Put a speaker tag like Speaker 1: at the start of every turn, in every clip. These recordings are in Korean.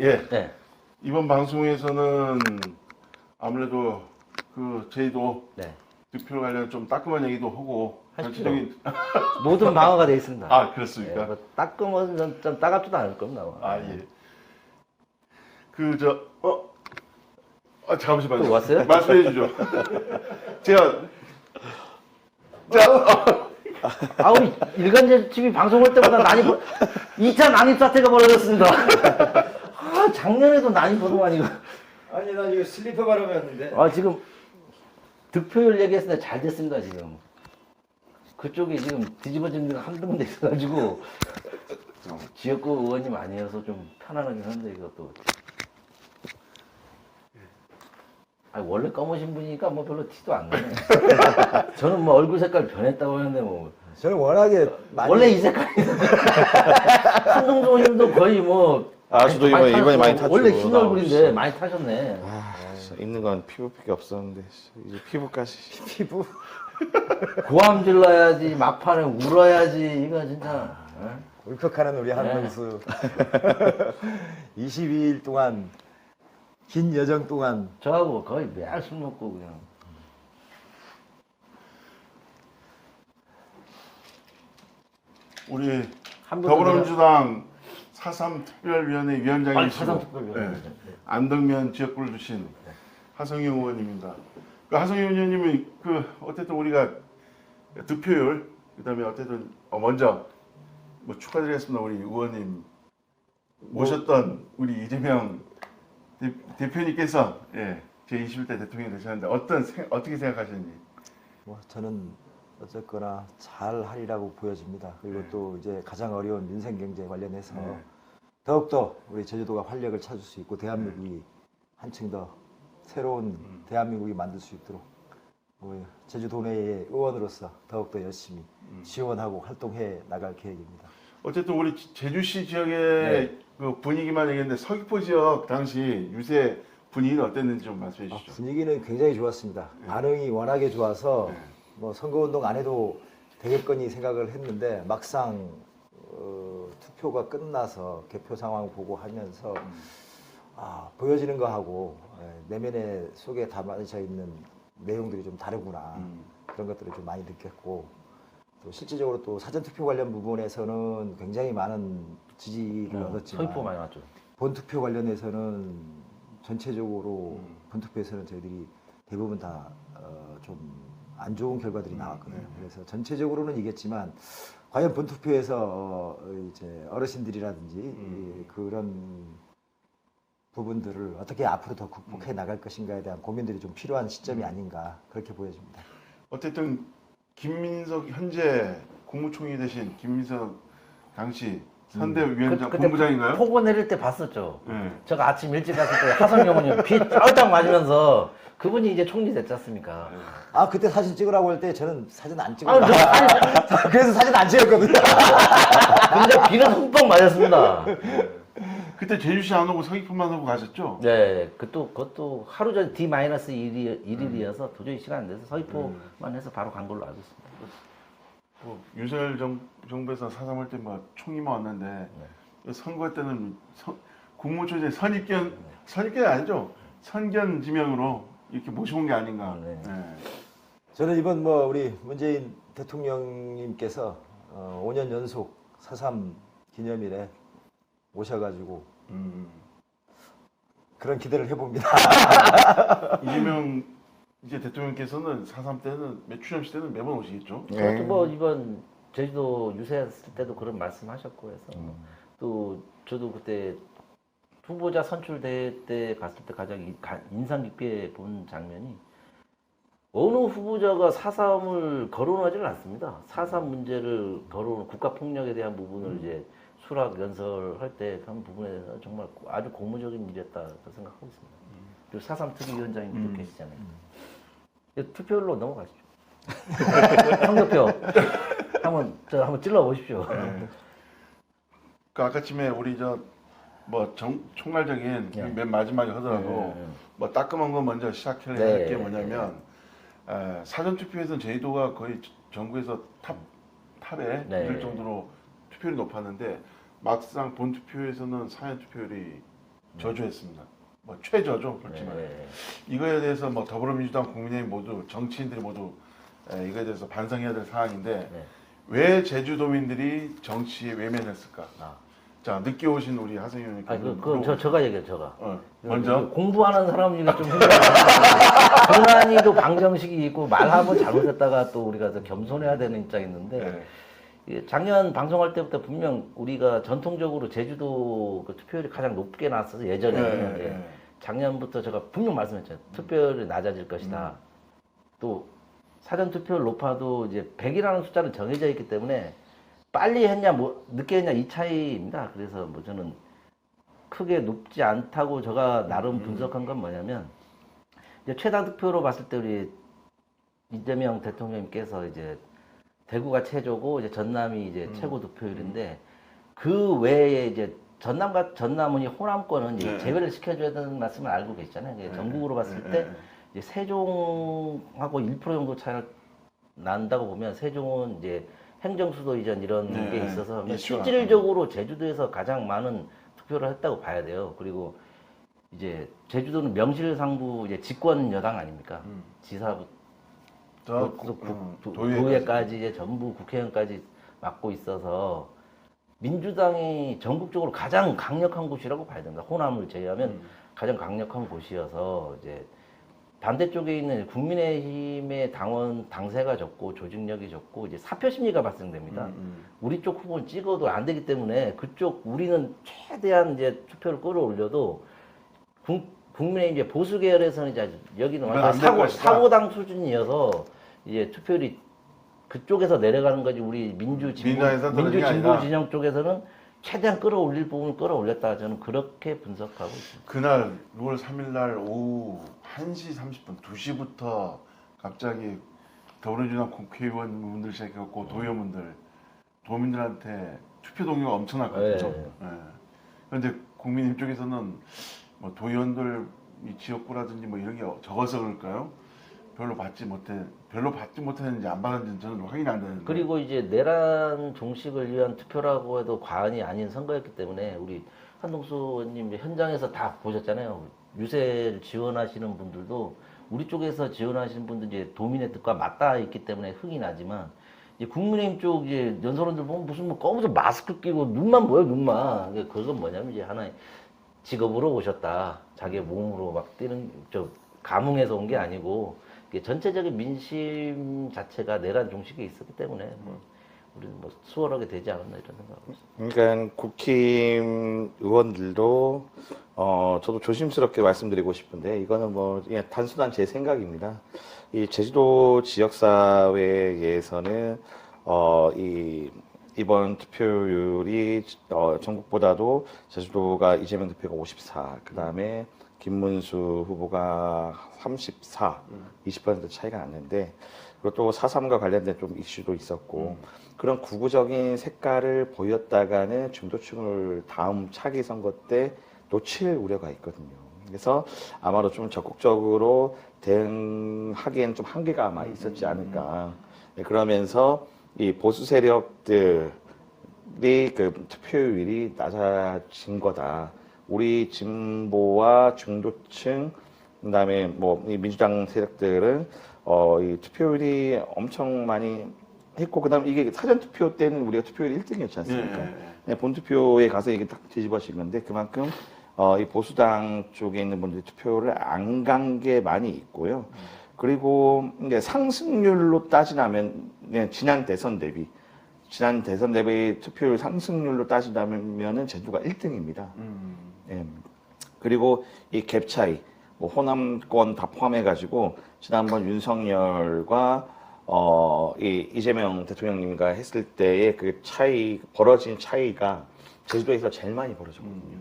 Speaker 1: 예.
Speaker 2: 네.
Speaker 1: 이번 방송에서는 아무래도 그 저희도
Speaker 2: 네.
Speaker 1: 득표 관련 좀 따끔한 얘기도 하고
Speaker 2: 하십시오.
Speaker 1: 전체적인
Speaker 2: 모든 방어가 돼 있습니다.
Speaker 1: 아
Speaker 2: 네,
Speaker 1: 그렇습니까?
Speaker 2: 뭐 따끔은 좀, 좀 따갑지도 않을 겁니다.
Speaker 1: 아 예. 그저 어. 아 잠시만요.
Speaker 2: 또 왔어요?
Speaker 1: 말씀해 주죠. 제가 자
Speaker 2: 아우 일간지 TV 방송할 때보다 난이 버... 2차 난입 사태가 벌어졌습니다. 아 작년에도 난입 보도만 이거.
Speaker 3: 아니 나 이거 슬리퍼 바람이었는데
Speaker 2: 아 지금 득표율 얘기했을 때잘 됐습니다 지금. 그쪽이 지금 뒤집어진 데가 한두 군데 있어가지고 지역구 의원님 아니어서 좀 편안하긴 한데 이것도. 아 원래 검으신 분이니까 뭐 별로 티도 안 나네. 저는 뭐 얼굴 색깔 변했다고 하는데 뭐
Speaker 3: 저는 워낙에 많이
Speaker 2: 원래 이 색깔이 한동조님도 거의 뭐
Speaker 4: 아, 저도 이번에- 이번에 많이 탔죠.
Speaker 2: 원래 흰
Speaker 4: 나
Speaker 2: 얼굴인데. 많이 타셨네.
Speaker 4: 아, 진짜 있는 건 피부밖에 없었는데 이제 피부까지.
Speaker 3: 피부
Speaker 2: 고함 질러야지 막판에 울어야지 이거 진짜 어?
Speaker 3: 울컥하는 우리 한명수 22일 동안 긴 여정 동안
Speaker 2: 저하고 거의 매일 술 먹고 그냥
Speaker 1: 우리
Speaker 2: 한 번도
Speaker 1: 더불어민주당 4.3 특별위원회 위원장이시고. 네. 안덕면 지역구를 주신 하성영 의원님입니다. 그 하성영 의원님이 그 어쨌든 우리가 득표율 그다음에 어쨌든 어, 먼저 뭐 축하드리겠습니다 우리 의원님 모셨던 우리 이재명 대, 대표님께서 예, 제 21대 대통령이 되셨는데 어떤 생- 어떻게 생각하시는지
Speaker 3: 뭐 저는 어쨌거나 잘 하리라고 보여집니다. 그리고 또 이제 가장 어려운 민생 경제 관련해서
Speaker 1: 네.
Speaker 3: 더욱더 우리 제주도가 활력을 찾을 수 있고 대한민국이 한층 더 새로운 대한민국이 만들 수 있도록 우리 제주도 내의 의원으로서 더욱더 열심히 지원하고 활동해 나갈 계획입니다.
Speaker 1: 어쨌든 우리 제주시 지역의
Speaker 2: 네.
Speaker 1: 그 분위기만 얘기했는데 서귀포 지역 당시 유세 분위기는 어땠는지 좀 말씀해
Speaker 3: 아,
Speaker 1: 주시죠.
Speaker 3: 분위기는 굉장히 좋았습니다. 반응이 워낙에 좋아서 뭐 선거운동 안 해도 되겠거니 생각을 했는데 막상 어, 투표가 끝나서 개표 상황 보고 하면서 아, 보여지는 거하고 예, 내면에 속에 담아져 있는 내용들이 좀 다르구나
Speaker 1: 음.
Speaker 3: 그런 것들을 좀 많이 느꼈고 또 실질적으로 또 사전 투표 관련 부분에서는 굉장히 많은 지지를 얻었지만
Speaker 2: 서귀포 많이 왔죠.
Speaker 3: 본 투표 관련해서는 전체적으로
Speaker 1: 음.
Speaker 3: 본투표에서는 저희들이 대부분 다좀 안 좋은 결과들이
Speaker 1: 음,
Speaker 3: 나왔거든요.
Speaker 1: 네.
Speaker 3: 그래서 전체적으로는 이겼지만 과연 본투표에서 어, 이제 어르신들이라든지
Speaker 1: 음.
Speaker 3: 이 그런 부분들을 어떻게 앞으로 더
Speaker 1: 음.
Speaker 3: 극복해 나갈 것인가에 대한 고민들이 좀 필요한 시점이 아닌가 그렇게 보여집니다.
Speaker 1: 어쨌든 김민석 현재 국무총리 되신 김민석 당시 선대위원장
Speaker 2: 그-
Speaker 1: 본부장인가요?
Speaker 2: 폭우 내릴 때 봤었죠.
Speaker 1: 네.
Speaker 2: 제가 아침 일찍 갔을 때 하성영 의원님 비 쩔딱 맞으면서 그분이 이제 총리 됐지 않습니까?
Speaker 3: 아 그때 사진 찍으라고 할 때 저는 사진 안.
Speaker 2: 저, 아니,
Speaker 3: 그래서 사진 안 찍었거든요.
Speaker 2: 근데 비는 흠뻑 맞았습니다.
Speaker 1: 그때 제주시 안 오고 서귀포만 오고 가셨죠?
Speaker 2: 네, 그것도, 그것도 하루 전 D-1일, 일이어서 도저히 시간 안 돼서 서귀포만 해서 바로 간 걸로 알고 있습니다.
Speaker 1: 뭐 윤석열 정, 정부에서 사삼할 때뭐 총리만 왔는데 선거 때는 선- 국무총리 선입견 선입견이 아니죠? 선견 지명으로 이렇게 모셔온 게 아닌가.
Speaker 2: 네.
Speaker 1: 네.
Speaker 3: 저는 이번 뭐 우리 문재인 대통령님께서 어, 5년 연속 4.3 기념일에 오셔가지고
Speaker 1: 음.
Speaker 3: 그런 기대를 해봅니다.
Speaker 1: 이재명 이제 대통령께서는 4.3 때는 매추점시 때는 매번 오시겠죠?
Speaker 2: 그것도 뭐 이번 제주도 유세했을 때도 그런 말씀하셨고 해서 또 저도 그때 후보자 선출 대회 때 갔을 때 가장 인상 깊게 본 장면이 어느 후보자가 사삼을 거론하지는 않습니다. 사삼 문제를 거론 국가 폭력에 대한 부분을 이제 수락 연설할 때 그런 부분에 대해서 정말 아주 고무적인 일이었다 고 생각하고 있습니다. 그리고 사삼 특위위원장님도 계시잖아요. 이제 투표율로 넘어가시죠. 성적표 한번 저 한번 찔러 보십시오.
Speaker 1: 그 아까쯤에 우리 저 뭐 총괄적인
Speaker 2: 네.
Speaker 1: 맨 마지막에 하더라도
Speaker 2: 네, 네.
Speaker 1: 뭐 따끔한 거 먼저 시작해야
Speaker 2: 네.
Speaker 1: 할 게 뭐냐면 에, 사전 투표에서는 제주도가 거의 전국에서 탑 탑에
Speaker 2: 네.
Speaker 1: 이를 정도로 투표율이 높았는데 막상 본 투표에서는 사전 투표율이 저조했습니다. 뭐 최저죠, 그렇지 말해.
Speaker 2: 네.
Speaker 1: 이거에 대해서 뭐 더불어민주당 국민의힘 모두 정치인들이 모두 에, 이거에 대해서 반성해야 될 사안인데
Speaker 2: 네.
Speaker 1: 왜 제주도민들이 정치에 외면했을까?
Speaker 2: 아.
Speaker 1: 자 늦게 오신 우리 하승희 의원님.
Speaker 2: 아, 그, 그, 저, 저가 얘기해요, 저가.
Speaker 1: 어, 먼저
Speaker 2: 공부하는 사람 중에 좀. 고난이도 방정식이 있고 말하면 잘못했다가 또 우리가 더 겸손해야 되는 입장이 있는데
Speaker 1: 네.
Speaker 2: 작년 방송할 때부터 분명 우리가 전통적으로 제주도 그 투표율이 가장 높게 나왔어서 예전에
Speaker 1: 네,
Speaker 2: 는
Speaker 1: 네.
Speaker 2: 작년부터 제가 분명 말씀했잖아요. 투표율이 낮아질 것이다. 또 사전 투표율 높아도 이제 100이라는 숫자는 정해져 있기 때문에 빨리 했냐 뭐 늦게 했냐 이 차이입니다. 그래서 뭐 저는 크게 높지 않다고 제가 나름 분석한 건 뭐냐면 이제 최다 득표로 봤을 때 우리 이재명 대통령님께서 이제 대구가 최저고 이제 전남이 이제 최고 득표율인데 그 외에 이제 전남과 전남은 이 호남권은 이제
Speaker 1: 네.
Speaker 2: 제외를 시켜줘야 되는 말씀을 알고 계시잖아요. 이게 전국으로 봤을
Speaker 1: 네,
Speaker 2: 때
Speaker 1: 네, 네.
Speaker 2: 이제 세종하고 1% 정도 차이를 난다고 보면 세종은 이제 행정수도 이전 이런
Speaker 1: 네,
Speaker 2: 게
Speaker 1: 네.
Speaker 2: 있어서
Speaker 1: 이슈가
Speaker 2: 실질적으로 제주도에서 가장 많은 투표를 했다고 봐야 돼요. 그리고 이제 제주도는 명실상부 이제 집권 여당 아닙니까?
Speaker 1: 음.
Speaker 2: 지사부터
Speaker 1: 저
Speaker 2: 국-
Speaker 1: 국- 음,
Speaker 2: 도-
Speaker 1: 도의회까지.
Speaker 2: 이제 전부 국회의원까지 맡고 있어서 민주당이 전국적으로 가장 강력한 곳이라고 봐야 됩니다. 호남을 제외하면
Speaker 1: 음.
Speaker 2: 가장 강력한 곳이어서 이제 반대쪽에 있는 국민의힘의 당원 당세가 적고 조직력이 적고 이제 사표 심리가 발생됩니다.
Speaker 1: 음, 음.
Speaker 2: 우리 쪽 후보는 찍어도 안 되기 때문에 그쪽 우리는 최대한 이제 투표를 끌어올려도 국, 국민의 이제 보수 계열에서는 이제 여기는 완전 사고. 사고당 수준이어서 이제 투표율이 그쪽에서 내려가는 거지 우리 민주 진보
Speaker 1: 민주 게
Speaker 2: 진보. 진영 쪽에서는 최대한 끌어올릴 부분을 끌어올렸다 저는 그렇게 분석하고 있습니다.
Speaker 1: 그날 6월 3일 날 오후 1시 30분 2시부터 갑자기 더불어민주당 국회의원분들 시작해갖고 도의원분들 도민들한테 투표 동요가 엄청났거든요.
Speaker 2: 네.
Speaker 1: 예. 그런데 국민힘 쪽에서는 뭐 도의원들 이 지역구라든지 뭐 이런 게 적어서 그럴까요? 별로 받지 못해 별로 받지 못했는지 안 받았는지 저는 확인이 안 되는데.
Speaker 2: 그리고 이제 내란 종식을 위한 투표라고 해도 과언이 아닌 선거였기 때문에 우리 한동수 의원님 현장에서 다 보셨잖아요. 유세를 지원하시는 분들도 우리 쪽에서 지원하시는 분들 이제 도민의 뜻과 맞닿아 있기 때문에 흥이 나지만 이제 국민의힘 쪽 이제 연설원들 보면 무슨 뭐 검은색 마스크 끼고 눈만 보여 눈만. 그건 뭐냐면 이제 하나의 직업으로 오셨다. 자기 몸으로 막 뛰는 저 감흥에서 온 게 아니고 전체적인 민심 자체가 내란 종식에 있었기 때문에 뭐 우리는 뭐 수월하게 되지 않았나 이런 생각하고 있습니다.
Speaker 4: 그러니까 국힘 의원들도 어 저도 조심스럽게 말씀드리고 싶은데 이거는 뭐 그냥 단순한 제 생각입니다. 이 제주도 지역 사회에서는 어이 이번 투표율이 어, 전국보다도 제주도가 이재명 대표가 54, 그 다음에 김문수 후보가 34, 20% 차이가 났는데 그리고 또 4.3과 관련된 좀 이슈도 있었고 그런 구구적인 색깔을 보였다가는 중도층을 다음 차기 선거 때 놓칠 우려가 있거든요. 그래서 아마도 좀 적극적으로 대응하기에는 좀 한계가 아마 있었지 않을까. 네, 그러면서 이 보수 세력들이 그 투표율이 낮아진 거다. 우리 진보와 중도층 그다음에 뭐 이 민주당 세력들은 어 이 투표율이 엄청 많이 했고 그다음에 이게 사전 투표 때는 우리가 투표율 1등이었지 않습니까?
Speaker 1: 예, 예, 예.
Speaker 4: 네, 본 투표에 가서 이게 딱 뒤집어진 건데 그만큼 어, 이 보수당 쪽에 있는 분들이 투표를 안 간 게 많이 있고요. 그리고 이제 상승률로 따지자면 네, 지난 대선 대비 지난 대선 대비 투표율 상승률로 따지자면은 제주가 1등입니다.
Speaker 1: 음.
Speaker 4: 예. 그리고 이 갭 차이, 뭐 호남권 다 포함해가지고 지난번 윤석열과 어, 이 이재명 대통령님과 했을 때의 그 차이, 벌어진 차이가 제주도에서 제일 많이 벌어졌거든요.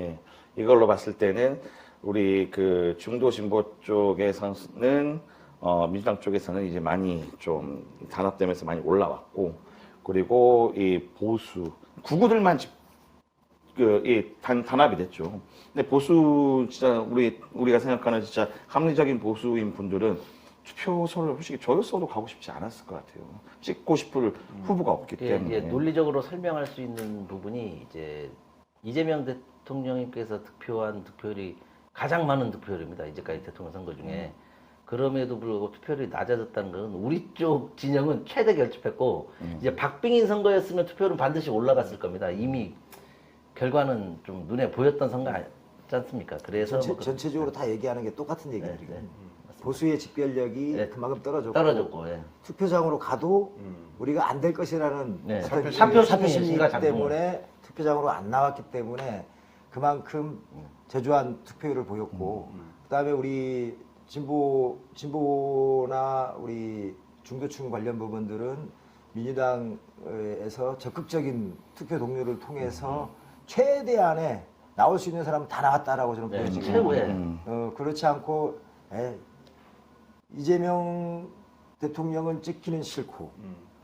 Speaker 4: 예. 이걸로 봤을 때는 우리 그 중도 진보 쪽에서는 어, 민주당 쪽에서는 이제 많이 좀 단합되면서 많이 올라왔고 그리고 이 보수 구구들만 집- 그, 이 단, 단합이 됐죠. 근데 보수, 진짜, 우리, 우리가 생각하는 진짜 합리적인 보수인 분들은 투표소를 솔직히 저였어도 가고 싶지 않았을 것 같아요. 찍고 싶을 후보가 없기
Speaker 2: 예,
Speaker 4: 때문에.
Speaker 2: 이제 논리적으로 설명할 수 있는 부분이 이제 이재명 대통령님께서 득표한 득표율이 가장 많은 득표율입니다. 이제까지 대통령 선거 중에. 그럼에도 불구하고 투표율이 낮아졌다는 것은 우리 쪽 진영은 최대 결집했고 이제 박빙인 선거였으면 투표율은 반드시 올라갔을 겁니다. 이미 결과는 좀 눈에 보였던 선거 아니지 않습니까? 그래서
Speaker 3: 전체,
Speaker 2: 뭐 그-
Speaker 3: 전체적으로 다 얘기하는 게 똑같은
Speaker 2: 네, 네.
Speaker 3: 보수의 집결력이
Speaker 2: 네.
Speaker 3: 그만큼 떨어졌고
Speaker 2: 떨어졌고 예.
Speaker 3: 투표장으로 가도 우리가 안 될 것이라는
Speaker 2: 네.
Speaker 3: 어떤
Speaker 1: 사표
Speaker 3: 사표
Speaker 2: 심리,
Speaker 3: 심리
Speaker 2: 심리가 작동을.
Speaker 3: 때문에 투표장으로 안 나왔기 때문에 그만큼 저조한 투표율을 보였고 그다음에 우리 진보 진보나 우리 중도층 관련 부분들은 민주당에서 적극적인 투표 동료를 통해서 최대한의 나올 수 있는 사람 다 나왔다라고 저는
Speaker 2: 네,
Speaker 3: 보여지고
Speaker 2: 최고의
Speaker 4: 음.
Speaker 3: 어, 그렇지 않고 에, 이재명 대통령은 찍기는 싫고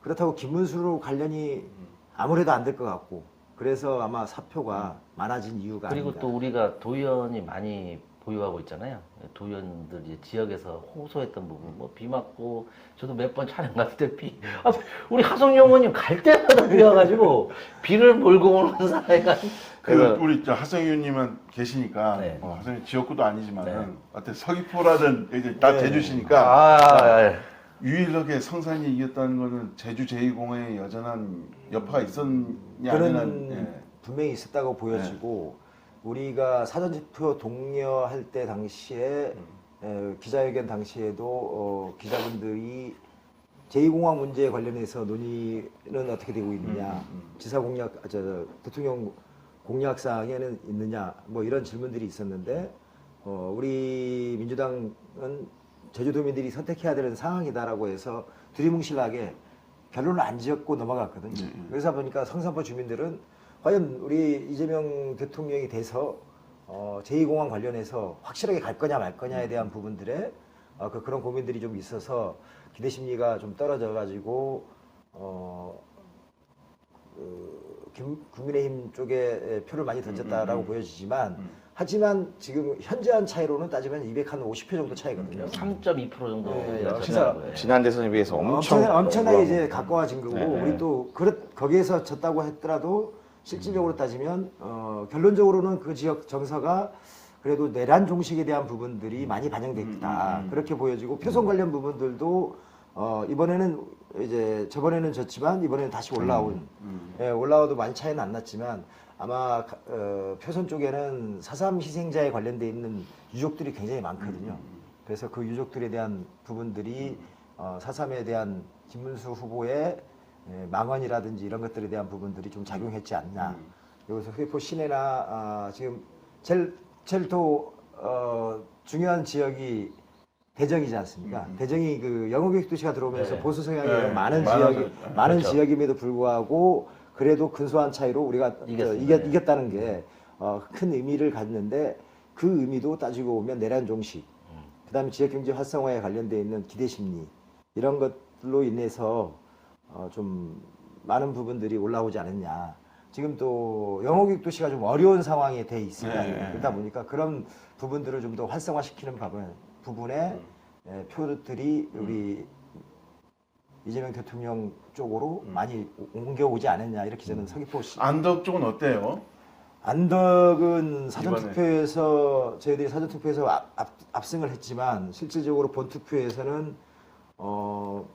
Speaker 3: 그렇다고 김문수로 관련이 아무래도 안 될 것 같고 그래서 아마 사표가 많아진 이유가
Speaker 2: 그리고
Speaker 3: 아닌가.
Speaker 2: 또 우리가 도의원이 많이 보유하고 있잖아요. 도의원들 이제 지역에서 호소했던 부분, 뭐 비 맞고 저도 몇 번 촬영 갔을 때 비, 아, 우리 하성영 의원님 갈 때마다 비 와가지고 비를 몰고 오는 사이가
Speaker 1: 그
Speaker 4: 그래서-
Speaker 1: 우리 저 하성 의원님은 계시니까
Speaker 2: 네.
Speaker 1: 어, 하성 의원 지역구도 아니지만은
Speaker 2: 네.
Speaker 1: 어때 서귀포라든 이제 다
Speaker 3: 네.
Speaker 1: 제주시니까
Speaker 2: 아,
Speaker 1: 유일하게 성산이 이겼다는 거는 제주 제2공의 여전한 여파가 있었냐
Speaker 3: 그런
Speaker 1: 예.
Speaker 3: 분명히 있었다고 보여지고 우리가 사전투표 독려할 때 당시에 에, 기자회견 당시에도 어, 기자분들이 제2공항 문제에 관련해서 논의는 어떻게 되고 있느냐 지사 공약 아, 저, 대통령 공약 사항에는 있느냐 뭐 이런 질문들이 있었는데 어, 우리 민주당은 제주도민들이 선택해야 되는 상황이다라고 해서 두리뭉실하게 결론을 안 지었고 넘어갔거든요. 그래서 보니까 성산포 주민들은 과연 우리 이재명 대통령이 돼서 어, 제2공항 관련해서 확실하게 갈 거냐 말 거냐에 대한 부분들에 어, 그, 그런 고민들이 좀 있어서 기대 심리가 좀 떨어져 가지고 어, 그, 김- 국민의힘 쪽에 표를 많이 던졌다라고 보여지지만 하지만 지금 현재한 차이로는 따지면 250표 정도 차이거든요.
Speaker 2: 3.2% 정도
Speaker 3: 네,
Speaker 2: 가
Speaker 3: 진짜.
Speaker 4: 지난 대선에 비해서 엄청
Speaker 3: 엄청 엄청나게. 이제 가까워진 거고
Speaker 4: 네, 네.
Speaker 3: 우리 또 그렇 거기에서 졌다고 했더라도 실질적으로 따지면 어, 결론적으로는 그 지역 정서가 그래도 내란 종식에 대한 부분들이 많이 반영됐다. 그렇게 보여지고 표선 관련 부분들도 어, 이번에는 이제 저번에는 졌지만 이번에는 다시 올라온 예, 올라와도 많이 차이는 안 났지만 아마 가- 어, 표선 쪽에는 사삼 희생자에 관련돼 있는 유족들이 굉장히 많거든요. 그래서 그 유족들에 대한 부분들이 어, 사삼에 대한 김문수 후보의 예, 망언이라든지 이런 것들에 대한 부분들이 좀 작용했지 않나. 여기서 휘포 시내나 아, 지금 제일 제일 또 어, 중요한 지역이 대정이지 않습니까? 대정이 그 영어교육 도시가 들어오면서
Speaker 2: 네.
Speaker 3: 보수 성향이
Speaker 1: 네.
Speaker 3: 많은
Speaker 1: 많아서-
Speaker 3: 지역이
Speaker 1: 네.
Speaker 3: 많은
Speaker 2: 그렇죠.
Speaker 3: 지역임에도 불구하고 그래도 근소한 차이로 우리가 저
Speaker 2: 이겼습니다.
Speaker 3: 이겼, 이겼 다는 게 어, 큰 의미를 갖는데 그 의미도 따지고 보면 내란 종식, 그다음에 지역 경제 활성화에 관련돼 있는 기대 심리 이런 것들로 인해서 어, 좀 많은 부분들이 올라오지 않았냐. 지금 또 영어 교육 도시가 좀 어려운 상황에 돼 있습니다.
Speaker 1: 네.
Speaker 3: 그러다 보니까 그런 부분들을 좀 더 활성화시키는 부분, 부분에 예, 표들이 우리 이재명 대통령 쪽으로 많이 오- 옮겨오지 않았냐 이렇게 저는 서귀포 시
Speaker 1: 안덕 쪽은 어때요?
Speaker 3: 안덕은 사전 투표에서 저희들이 사전 투표에서 앞, 앞, 압승을 했지만 실질적으로 본 투표에서는 어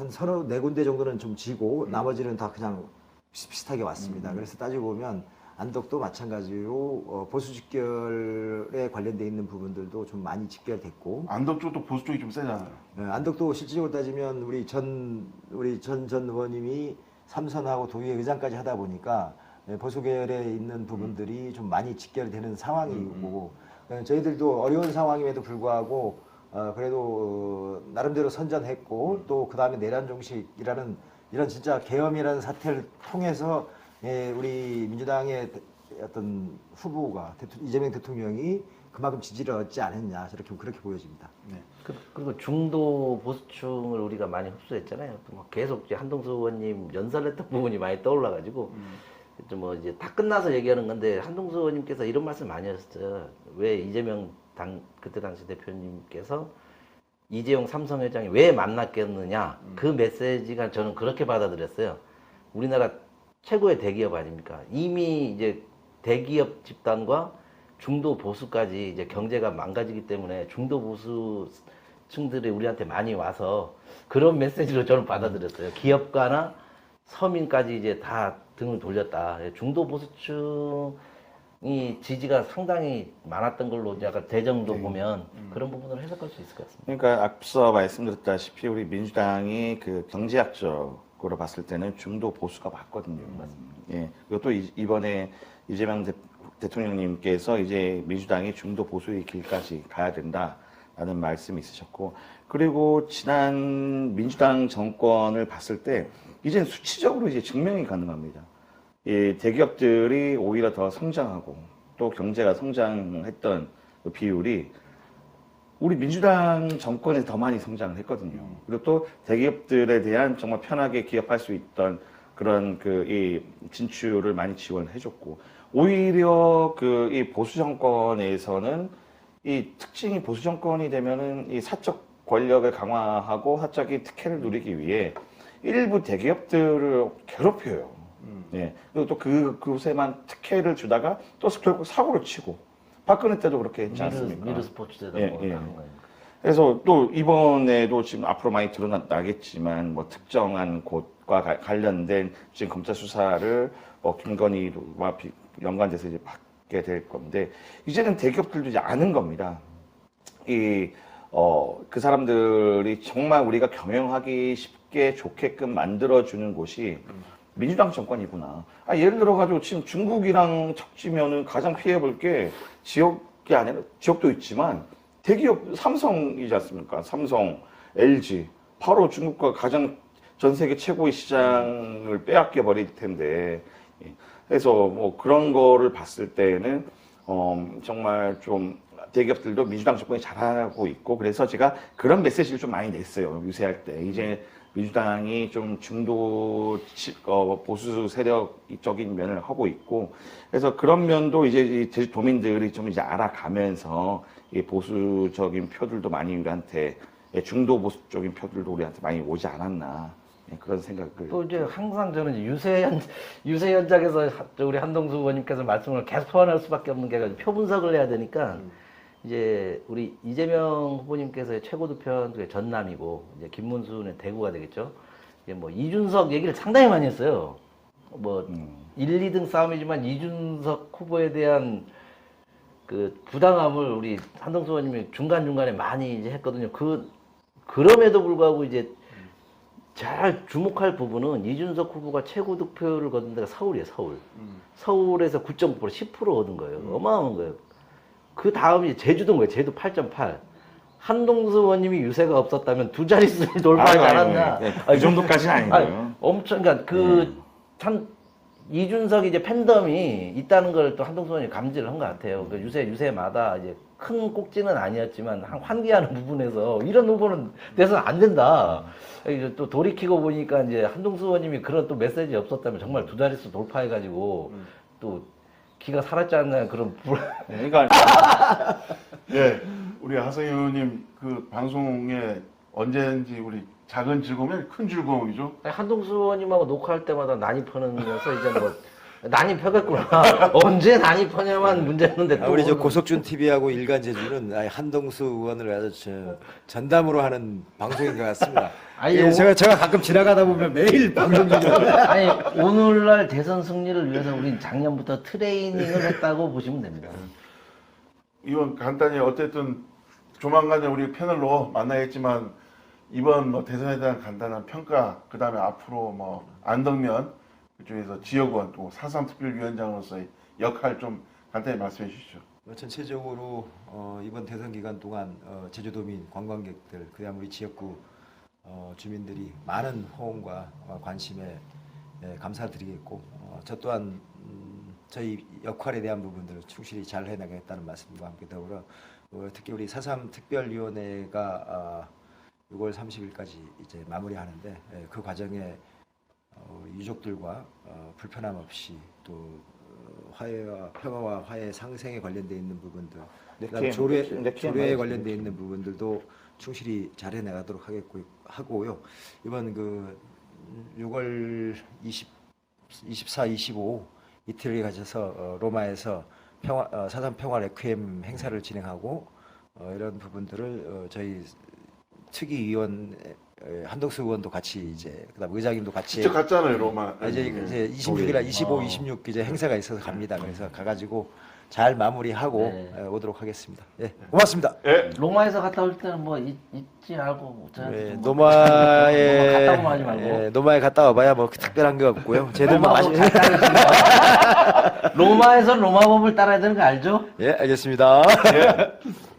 Speaker 3: 한 서너 네 군데 정도는 좀 지고 나머지는 다 그냥 비슷비슷하게 왔습니다. 그래서 따지고 보면 안덕도 마찬가지로 어, 보수 직결에 관련돼 있는 부분들도 좀 많이 직결됐고.
Speaker 1: 안덕 쪽도 보수 쪽이 좀 세잖아요.
Speaker 3: 예, 안덕도 실질적으로 따지면 우리 전 우리 전 전 의원님이 삼선하고 도의회 의장까지 하다 보니까 예, 보수 계열에 있는 부분들이 좀 많이 직결되는 상황이고. 예, 저희들도 어려운 상황임에도 불구하고 어, 그래도 어, 나름대로 선전했고 또 그 다음에 내란 종식이라는 이런 진짜 계엄이라는 사태를 통해서 예, 우리 민주당의 대- 어떤 후보가 대통- 이재명 대통령이 그만큼 지지를 얻지 않았냐 저렇게 그렇게 보여집니다.
Speaker 2: 그- 그리고 중도 보수층을 우리가 많이 흡수했잖아요. 계속 이제 한동수 의원님 연설했던 부분이 많이 떠올라가지고 좀뭐 이제 다 끝나서 얘기하는 건데 한동수 의원님께서 이런 말씀 많이 하셨어요. 왜 이재명 당 그때 당시 대표님께서 이재용 삼성 회장이 왜 만났겠느냐 그 메시지가 저는 그렇게 받아들였어요. 우리나라 최고의 대기업 아닙니까? 이미 이제 대기업 집단과 중도 보수까지 이제 경제가 망가지기 때문에 중도 보수층들이 우리한테 많이 와서 그런 메시지로 저는 받아들였어요. 기업가나 서민까지 이제 다 등을 돌렸다. 중도 보수층 이 지지가 상당히 많았던 걸로 약간 대정도 보면 그런 부분을 해석할 수 있을 것 같습니다.
Speaker 4: 그러니까 앞서 말씀드렸다시피 우리 민주당이 그 경제학적으로 봤을 때는 중도 보수가 맞거든요. 예. 그것도 이- 이번에 이재명 대, 대통령님께서 이제 민주당이 중도 보수의 길까지 가야 된다라는 말씀이 있으셨고 그리고 지난 민주당 정권을 봤을 때 이제는 수치적으로 이제 증명이 가능합니다. 이 대기업들이 오히려 더 성장하고 또 경제가 성장했던 그 비율이 우리 민주당 정권에서 더 많이 성장을 했거든요. 그리고 또 대기업들에 대한 정말 편하게 기업할 수 있던 그런 그 이 진출을 많이 지원을 해줬고 오히려 그 이 보수 정권에서는 이 특징이 보수 정권이 되면은 이 사적 권력을 강화하고 사적인 특혜를 누리기 위해 일부 대기업들을 괴롭혀요. 예. 그리고 또 그 그곳에만 특혜를 주다가 또 결국 사고를 치고 박근혜 때도 그렇게 했지 않습니까?
Speaker 2: 미르 스포츠 때도
Speaker 4: 예,
Speaker 2: 뭐
Speaker 4: 예.
Speaker 2: 나온 거니까.
Speaker 4: 그래서 또 이번에도 지금 앞으로 많이 드러나겠지만 뭐 특정한 곳과 가- 관련된 지금 검찰 수사를 뭐 김건희와 비- 연관돼서 이제 받게 될 건데 이제는 대기업들도 이제 아는 겁니다. 이, 어, 그 사람들이 정말 우리가 경영하기 쉽게 좋게끔 만들어주는 곳이 민주당 정권이구나. 아, 예를 들어가지고 지금 중국이랑 척지면은 가장 피해볼 게 지역이 아니라 지역도 있지만 대기업 삼성이지 않습니까? 삼성, LG. 바로 중국과 가장 전 세계 최고의 시장을 빼앗겨 버릴 텐데. 예. 그래서 뭐 그런 거를 봤을 때는 어, 정말 좀 대기업들도 민주당 정권이 잘하고 있고 그래서 제가 그런 메시지를 좀 많이 냈어요. 유세할 때. 이제 민주당이 좀 중도 치- 어, 보수 세력적인 면을 하고 있고 그래서 그런 면도 이제 이 제주도민들이 좀 이제 알아가면서 이 보수적인 표들도 많이 우리한테 예, 중도 보수 쪽인 표들도 우리한테 많이 오지 않았나 예, 그런 생각을
Speaker 2: 또 이제 항상 저는 이제 유세현 유세 현장에서 하- 저 우리 한동수 의원님께서 말씀을 계속 표현할 수밖에 없는 게 표 분석을 해야 되니까 이제 우리 이재명 후보님께서의 최고 득표는 그게 전남이고 이제 김문수는 대구가 되겠죠. 이게 뭐 이준석 얘기를 상당히 많이 했어요. 뭐
Speaker 4: 음.
Speaker 2: 1, 2등 싸움이지만 이준석 후보에 대한 그 부당함을 우리 한동수 의원님이 중간 중간에 많이 이제 했거든요. 그 그럼에도 불구하고 이제 잘 주목할 부분은 이준석 후보가 최고 득표를 거둔 데가 서울이에요, 서울. 서울에서 9.9% 10% 얻은 거예요. 어마어마한 거예요. 그 다음이 제주도인 거예요. 제주 8.8. 한동수 의원님이 유세가 없었다면 두 자릿수를 돌파하지
Speaker 4: 아이고, 아이고,
Speaker 2: 않았나.
Speaker 4: 예, 그 정도까지는
Speaker 2: 아니,
Speaker 4: 아니고요.
Speaker 2: 엄청, 그러니까 그, 참, 이준석이 이제 팬덤이 있다는 걸 또 한동수 의원이 감지를 한 것 같아요. 그 유세, 유세마다 이제 큰 꼭지는 아니었지만 한- 환기하는 부분에서 이런 후보는 돼서는 안 된다. 이제 또 돌이키고 보니까 이제 한동수 의원님이 그런 또 메시지 없었다면 정말 두 자릿수 돌파해가지고 또 기가 살았지 않나 그런 불-
Speaker 4: 그러니까
Speaker 1: 예, 우리 하성희 의원님 그 방송에 언제든지 우리 작은 즐거움이 큰 즐거움이죠.
Speaker 2: 한동수 의원님하고 녹화할 때마다 난이 퍼는면서 이제 뭐 난이 펴겠구나. 언제 난이 퍼냐만 문제였는데
Speaker 3: 아,
Speaker 2: 또
Speaker 3: 우리 저 고석준 TV하고 일간 제주는 아, 한동수 의원을 아주 저 전담으로 하는 방송인 것 같습니다.
Speaker 2: 아니,
Speaker 3: 예,
Speaker 2: 오-
Speaker 3: 제가 제가 가끔 지나가다 보면 매일 방송 중이에요.
Speaker 2: 아니 오늘날 대선 승리를 위해서 우린 작년부터 트레이닝을 했다고 보시면 됩니다.
Speaker 1: 이번 간단히 어쨌든 조만간에 우리 패널로 만나겠지만 이번 뭐 대선에 대한 간단한 평가 그 다음에 앞으로 뭐 안덕면 그쪽에서 지역원 또 사삼 특별위원장으로서의 역할 좀 간단히 말씀해 주시죠.
Speaker 3: 뭐 전체적으로 어, 이번 대선 기간 동안 어, 제주도민 관광객들 그다음 우리 지역구 어, 주민들이 많은 호응과 어, 관심에 예, 감사드리겠고 어, 저 또한 음, 저희 역할에 대한 부분들을 충실히 잘 해나가겠다는 말씀과 함께 더불어 어, 특히 우리 사삼 특별위원회가 아, 6월 30일까지 이제 마무리하는데 예, 그 과정에 어, 유족들과 어, 불편함 없이 또 어, 화해와 평화와 화해 상생에 관련돼 있는 부분들, 그다음
Speaker 4: 네,
Speaker 3: 조례
Speaker 4: 네, 네,
Speaker 3: 조례에
Speaker 4: 네,
Speaker 3: 관련돼
Speaker 4: 네.
Speaker 3: 있는 부분들도 충실히 잘해 나가도록 하겠고 하고요. 이번 그 6월 20, 24, 25 이틀에 가셔서 어, 로마에서 평화, 어, 사상 평화 레퀴엠 행사를 진행하고 어, 이런 부분들을 어, 저희 특위 위원 에, 한덕수 의원도 같이 이제 그다음 의장님도 같이
Speaker 1: 직접 갔잖아요 로마.
Speaker 3: 아, 이제
Speaker 1: 네.
Speaker 3: 이제 26일날 25, 26 이제 행사가 있어서 갑니다. 그래서 가가지고 잘 마무리하고
Speaker 2: 네.
Speaker 3: 에, 오도록 하겠습니다. 예, 고맙습니다.
Speaker 1: 예.
Speaker 2: 로마에서 갔다 올 때는 뭐 잊, 잊지 말고 저한테
Speaker 3: 예,
Speaker 2: 뭐
Speaker 3: 노마에
Speaker 2: 갔다 오면 하지 말고.
Speaker 3: 예, 노마에 갔다 와봐야 뭐 특별한 게 없고요. 뭐.
Speaker 2: 로마법 잘 따르시는 거. 로마에서 로마 법을 따라야 되는 거 알죠?
Speaker 3: 예, 알겠습니다.
Speaker 1: 예.